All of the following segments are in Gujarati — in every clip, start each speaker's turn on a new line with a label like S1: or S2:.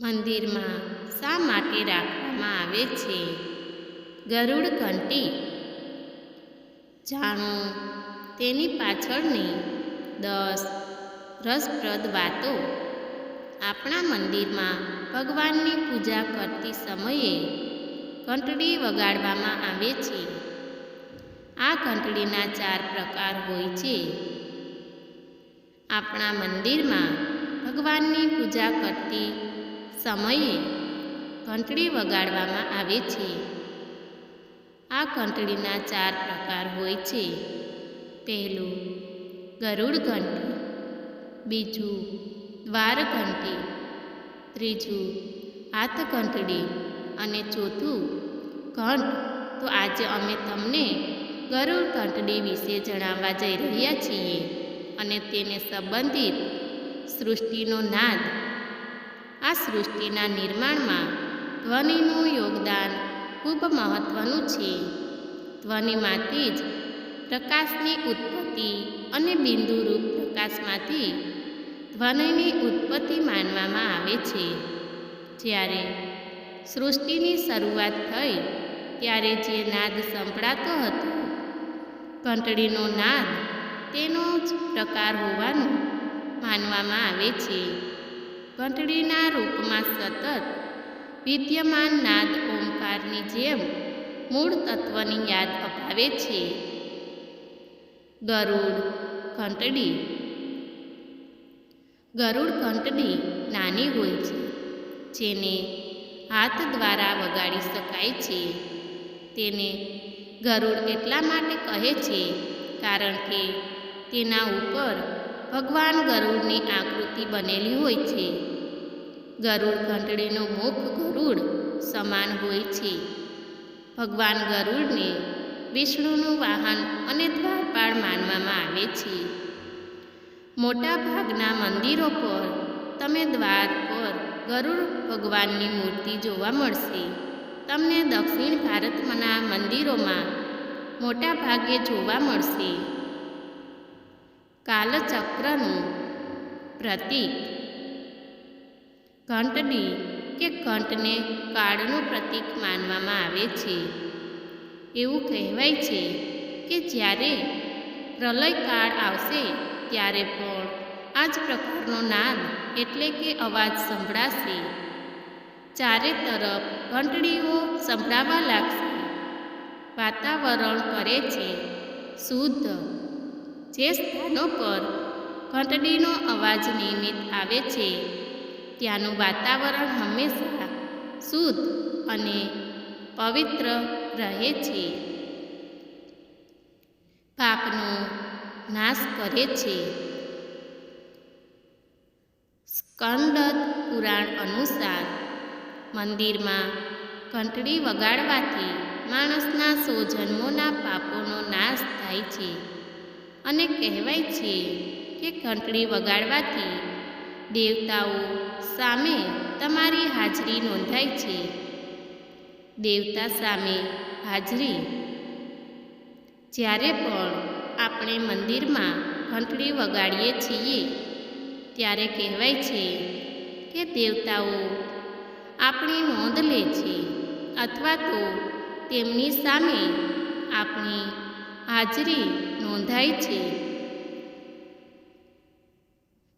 S1: મંદિરમાં શા માટે રાખવામાં આવે છે? ગરુડ ઘંટી. જાણો, તેની પાછળની દસ રસપ્રદ વાતો. આપણા મંદિરમાં ભગવાનની પૂજા કરતી સમયે ઘંટડી વગાડવામાં આવે છે. આ ઘંટડીના ચાર પ્રકાર હોય છે. આપણા મંદિરમાં ભગવાનની પૂજા કરતી સમયે ઘંટડી વગાડવામાં આવે છે. આ ઘંટડીના ચાર પ્રકાર હોય છે. પહેલું, ગરુડ ઘંટી, બીજું દ્વાર ઘંટી ત્રીજું હાથ ઘંટડી અને ચોથું, ઘંટ. તો આજે અમે તમને ગરુડ ઘંટડી વિશે જણાવવા જઈ રહ્યા છીએ અને તેને સંબંધિત સૃષ્ટિનો નાદ આ સૃષ્ટિના નિર્માણમાં ધ્વનિનું યોગદાન ખૂબ મહત્ત્વનું છે. ધ્વનિમાંથી જ પ્રકાશની ઉત્પત્તિ અને બિંદુરૂપ પ્રકાશમાંથી ધ્વનિની ઉત્પત્તિ માનવામાં આવે છે. જ્યારે સૃષ્ટિની શરૂઆત થઈ ત્યારે જે નાદ સંભળાતો હતો, ઘંટડીનો નાદ તેનો જ પ્રકાર હોવાનું માનવામાં આવે છે. ઘંટડીના રૂપમાં સતત વિદ્યમાન નાદ ઓમકારની જેમ મૂળ તત્વની યાદ અપાવે છે. ગરુડ ઘંટડી. ગરુડ ઘંટડી નાની હોય છે, જેને હાથ દ્વારા વગાડી શકાય છે. તેને ગરુડ એટલા માટે કહે છે, કારણ કે તેના ઉપર ભગવાન ગરુડની આકૃતિ બનેલી હોય છે. ગરુડ ઘંટડીનો મુખ ગરુડ સમાન હોય છે. ભગવાન ગરુડને વિષ્ણુનું વાહન અને દ્વારપાળ માનવામાં આવે છે. મોટા ભાગના મંદિરો પર તમે દ્વાર પર ગરુડ ભગવાનની મૂર્તિ જોવા મળશે. તમને દક્ષિણ ભારતમાંના મંદિરોમાં મોટા ભાગે જોવા મળશે. કાલચક્રનું પ્રતીક. ઘંટડી કે ઘંટને કાળનું પ્રતીક માનવામાં આવે છે. એવું કહેવાય છે કે જ્યારે પ્રલયકાળ આવશે, ત્યારે પણ આ જ પ્રકારનો નાદ એટલે કે અવાજ સંભળાશે. ચારે તરફ ઘંટડીઓ સંભળાવા લાગશે. વાતાવરણ કરે છે. શુદ્ધ જે સ્થાનો પર ઘંટડીનો અવાજ નિયમિત આવે છે, ત્યાંનું વાતાવરણ હંમેશા શુદ્ધ અને પવિત્ર રહે છે. પાપનો નાશ કરે છે. સ્કંદત પુરાણ અનુસાર મંદિરમાં ઘંટડી વગાડવાથી માણસના સોજન્મોના પાપોનો નાશ થાય છે. અને કહેવાય છે કે ઘંટડી વગાડવાથી દેવતાઓ સામે તમારી હાજરી નોંધાય છે. દેવતા સામે હાજરી. જ્યારે પણ આપણે મંદિરમાં ઘંટડી વગાડીએ છીએ, ત્યારે કહેવાય છે કે દેવતાઓ આપણી નોંધ લે છે અથવા તો તેમની સામે આપણી હાજરી નોંધાય છે.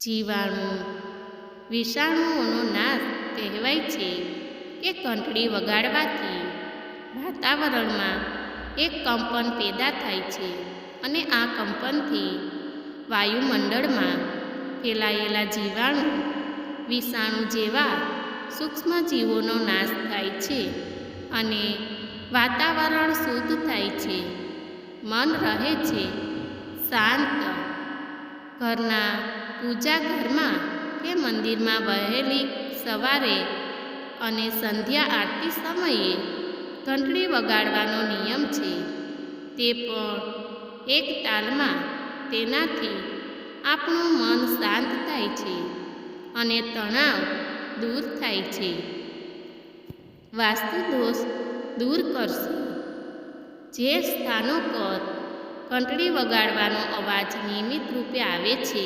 S1: જીવાણુ, વિષાણુઓનો નાશ કહેવાય છે કે ઘંટડી વગાડવાથી. વાતાવરણમાં એક કંપન પેદા થાય છે અને આ કંપનથી વાયુમંડળમાં ફેલાયેલા જીવાણુ, વિષાણુ જેવા સૂક્ષ્મજીવોનો નાશ થાય છે અને વાતાવરણ શુદ્ધ થાય છે. મન રહે છે. શાંત ઘરના પૂજા ઘરમાં કે મંદિરમાં વહેલી સવારે અને સંધ્યા આરતી સમયે ઘંટડી વગાડવાનો નિયમ છે. તે પણ એક તાલમાં તેનાથી આપણું મન શાંત થાય છે અને તણાવ દૂર થાય છે. વાસ્તુ દોષ દૂર કરશે. જે સ્થાનો પર ઘંટડી વગાડવાનો અવાજ નિયમિત રૂપે આવે છે,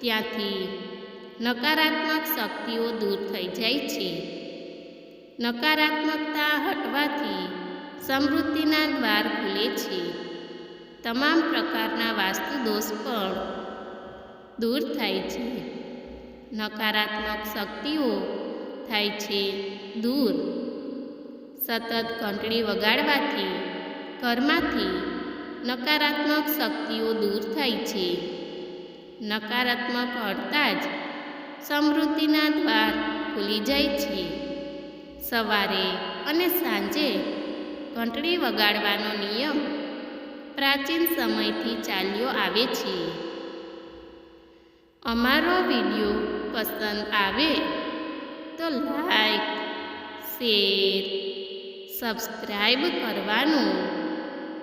S1: ત્યાંથી નકારાત્મક શક્તિઓ દૂર થઈ જાય છે. નકારાત્મકતા હટવાથી સમૃદ્ધિના દ્વાર ખુલે છે. તમામ પ્રકારના વાસ્તુ દોષ પણ દૂર થાય છે. નકારાત્મક શક્તિઓ થાય છે દૂર. સતત ઘંટડી વગાડવાથી ઘરમાંથી નકારાત્મક શક્તિઓ દૂર થાય છે. નકારાત્મક હટતા જ સમૃદ્ધિના દ્વાર ખુલી જાય છે. સવારે અને સાંજે ઘંટડી વગાડવાનો નિયમ પ્રાચીન સમયથી ચાલ્યો આવે છે. અમારો વીડિયો પસંદ આવે તો લાઈક, શેર સબસ્ક્રાઈબ કરવાનું.